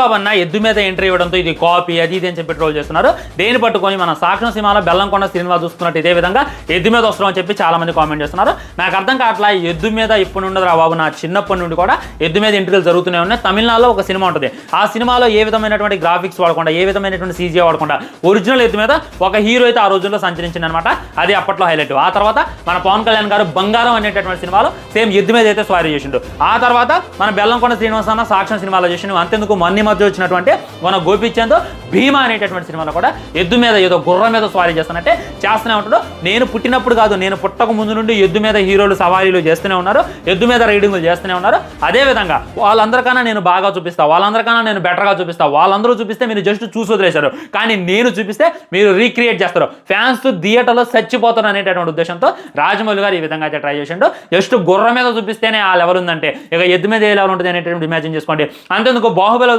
బాబు అన్న ఎద్దు మీద ఎంట్రీ ఇవ్వడంతో ఇది కాపీ అది ఇది అని చెప్పి ట్రోల్ చేస్తున్నారు. దేని పట్టుకొని మన సాక్షన్ సినిమాలో బెల్లంకొండ సినిమా చూస్తున్నట్టు ఇదే విధంగా ఎద్దు మీద వస్తున్నాం అని చెప్పి చాలా మంది కామెంట్ చేస్తున్నారు. నాకు అర్థం కావట్లా ఎద్దు మీద ఇప్పుడు ఉండదు రా బాబు నా చిన్నప్పటి నుండి కూడా ఎద్దు మీద ఎంట్రీలు జరుగుతూనే ఉన్నాయి. తమిళనాడులో ఒక సినిమా ఉంటుంది. ఆ సినిమాలో ఏ విధమైనటువంటి గ్రాఫిక్స్ వాడకుండా ఏ విధమైనటువంటి సీజీ వాడకుండా ఒరిజినల్ ఎద్దు మీద ఒక హీరో అయితే ఆ రోజుల్లో సంచరించింది అనమాట అది అప్పట్లో హైలైట్ ఆ తర్వాత మన పవన్ కళ్యాణ్ గారు బంగారం అనేటటువంటి సినిమాలో సేమ్ ఎద్దు మీద అయితే స్వారీ చేసిండు. ఆ తర్వాత మన బెల్లంకొండ శ్రీనివాస అన్న సాక్ష్యం సినిమాలో చేసిండు. అంతెందుకు మన్ని మధ్య వచ్చినటువంటి మన గోపిచంద్ భీమా అనేటటువంటి సినిమాలో కూడా ఎద్దు మీద ఏదో గుర్రం మీద స్వారీ చేస్తున్నట్టే చేస్తూనే ఉంటాడు. నేను పుట్టినప్పుడు కాదు నేను పుట్టక ముందు నుండి ఎద్దు మీద హీరోలు సవారీలు చేస్తూనే ఉన్నారు ఎద్దు మీద రైడింగ్లు చేస్తూనే ఉన్నారు. అదే విధంగా వాళ్ళందరికన్నా నేను బాగా చూపిస్తా వాళ్ళందరికన్నా నేను బెటర్గా చూపిస్తాను వాళ్ళందరూ చూపిస్తే మీరు జస్ట్ చూసి వదిలేశారు. కానీ నేను చూపిస్తే మీరు రీక్రియేట్ చేస్తారు. ఫ్యాన్స్ థియేటర్లో చచ్చిపోతారు అనేటటువంటి ఉద్దేశంతో రాజమౌళి గారు ఈ విధంగా అయితే ట్రై చేసిండు. జస్ట్ గుర్రం మీద చూపిస్తేనే ఆ లెవెల్ ఉందంటే ఇక ఎద్దు మీద ఏ లెవెల్ ఉంటుంది అనేటటువంటి ఇమాజిన్ చేసుకోండి. అంతేందుకు? బాహుబలి